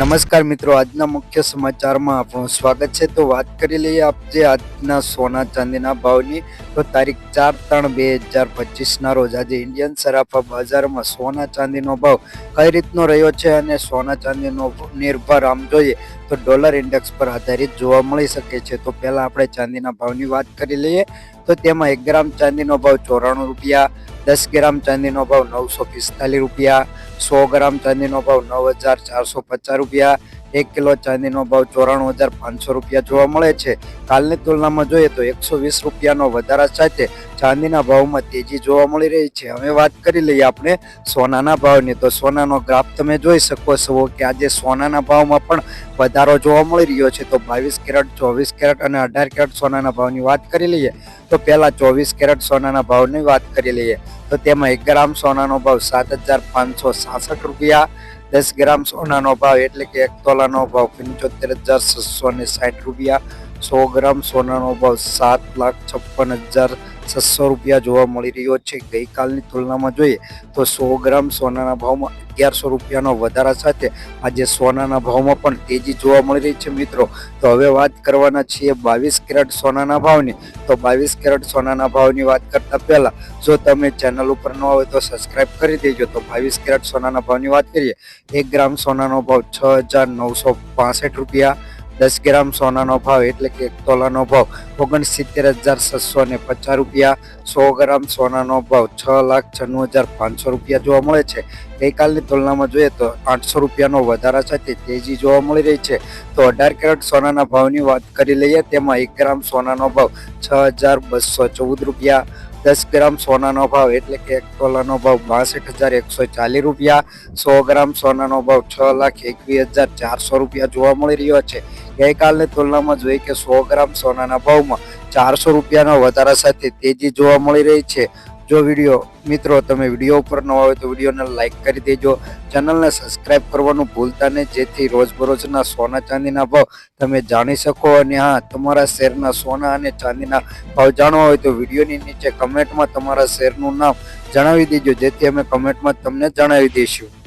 નમસ્કાર મિત્રો, આજના મુખ્ય સમાચારમાં આપણું સ્વાગત છે. તો વાત કરી લઈએ આપજે આજના સોના ચાંદીના ભાવની, તો તારીખ ચાર ત્રણ બે હજાર પચીસના રોજ આજે ઇન્ડિયન સરાફા બજારમાં સોના ચાંદીનો ભાવ કઈ રીતનો રહ્યો છે અને સોના ચાંદીનો નિર્ભર આમ જોઈએ તો ડોલર ઇન્ડેક્સ પર આધારિત જોવા મળી શકે છે. તો પહેલાં આપણે ચાંદીના ભાવની વાત કરી લઈએ. તો તેમાં એક ગ્રામ ચાંદીનો ભાવ ચોરાણું રૂપિયા, દસ ગ્રામ ચાંદીનો ભાવ નવસો પિસ્તાલીસ રૂપિયા સો ગ્રામ ચાંદીનો ભાવ નવ હજાર ચારસો પચાસ રૂપિયા. એક કિલો ચાંદીનો ભાવ ચોરાણું હજાર પાંચસો રૂપિયા જોવા મળે છે. કાલની તુલનામાં જોઈએ તો એકસો વીસ રૂપિયાનો વધારા સાથે ચાંદીના ભાવમાં તેજી જોવા મળી રહી છે. હવે વાત કરી લઈએ આપણે સોનાના ભાવની. તો સોનાનો ગ્રાફ તમે જોઈ શકો છો કે આજે સોનાના ભાવમાં પણ વધારો જોવા મળી રહ્યો છે. તો બાવીસ કેરેટ, ચોવીસ કેરેટ અને અઢાર કેરેટ સોનાના ભાવની વાત કરી લઈએ. તો પહેલાં ચોવીસ કેરેટ સોનાના ભાવની વાત કરી લઈએ. તો તેમાં એક ગ્રામ સોનાનો ભાવ સાત હજાર પાંચસો સાસઠ રૂપિયા દસ ગ્રામ સોનાનો ભાવ એટલે કે એક તોલાનો ભાવ પંચોતેર હજાર છસો ને સાઠ રૂપિયા. સો ગ્રામ સોનાનો ભાવ સાત લાખ છપ્પન હજાર છસો રૂપિયા જોવા મળી રહ્યો છે. ગઈકાલની તુલનામાં જોઈએ તો સો ગ્રામ સોનાના ભાવમાં અગિયારસો રૂપિયાનો વધારા સાથે આજે સોનાના ભાવમાં પણ તેજી જોવા મળી રહી છે મિત્રો. તો હવે વાત કરવાના છીએ બાવીસ કેરેટ સોનાના ભાવની. તો બાવીસ કેરેટ સોનાના ભાવની વાત કરતા પહેલાં, જો તમે ચેનલ ઉપર ન હોય તો સબસ્ક્રાઇબ કરી દેજો. તો બાવીસ કેરેટ સોનાના ભાવની વાત કરીએ. એક ગ્રામ સોનાનો ભાવ છ હજાર નવસો રૂપિયા દસ ગ્રામ સોનાનો ભાવ એટલે કે એક તોલાનો ભાવ ઓગણસિત્તેર હજાર છસો ને પચાસ રૂપિયા, સો ગ્રામ સોનાનો ભાવ છ લાખ છન્નું હજાર પાંચસો રૂપિયા જોવા મળે છે. ગઈકાલની તુલનામાં જોઈએ તો આઠસો રૂપિયાનો વધારા સાથે તેજી જોવા મળી રહી છે. તો અઢાર કેરેટ સોનાના ભાવની વાત કરી લઈએ, તેમાં એક ગ્રામ સોનાનો ભાવ છ હજાર બસો ચૌદ રૂપિયા, દસ ગ્રામ સોનાનો ભાવ એટલે કે એક તોલાનો ભાવ બાસઠ હજાર એકસો ચાલીસ રૂપિયા, સો ગ્રામ સોનાનો ભાવ છ લાખ એકવીસ હજાર ચારસો રૂપિયા જોવા મળી રહ્યો છે. ગઈકાલની તુલનામાં જોઈએ કે સો ગ્રામ સોનાના ભાવમાં ચારસો રૂપિયાના વધારા સાથે તેજી જોવા મળી રહી છે. જો વીડિયો, મિત્રો, તમે વીડિયો ઉપર ન હોય તો વિડીયોને લાઈક કરી દેજો. ચેનલને સબસ્ક્રાઇબ કરવાનું ભૂલતા નહીં. જેથી રોજબરોજના સોના ચાંદીના ભાવ તમે જાણી શકો અને હા, તમારા શેરના સોના અને ચાંદીના ભાવ જાણવા હોય તો વિડીયોની નીચે કમેન્ટમાં તમારા શેરનું નામ જણાવી દેજો. જેથી અમે કમેન્ટમાં તમને જણાવી દઈશું.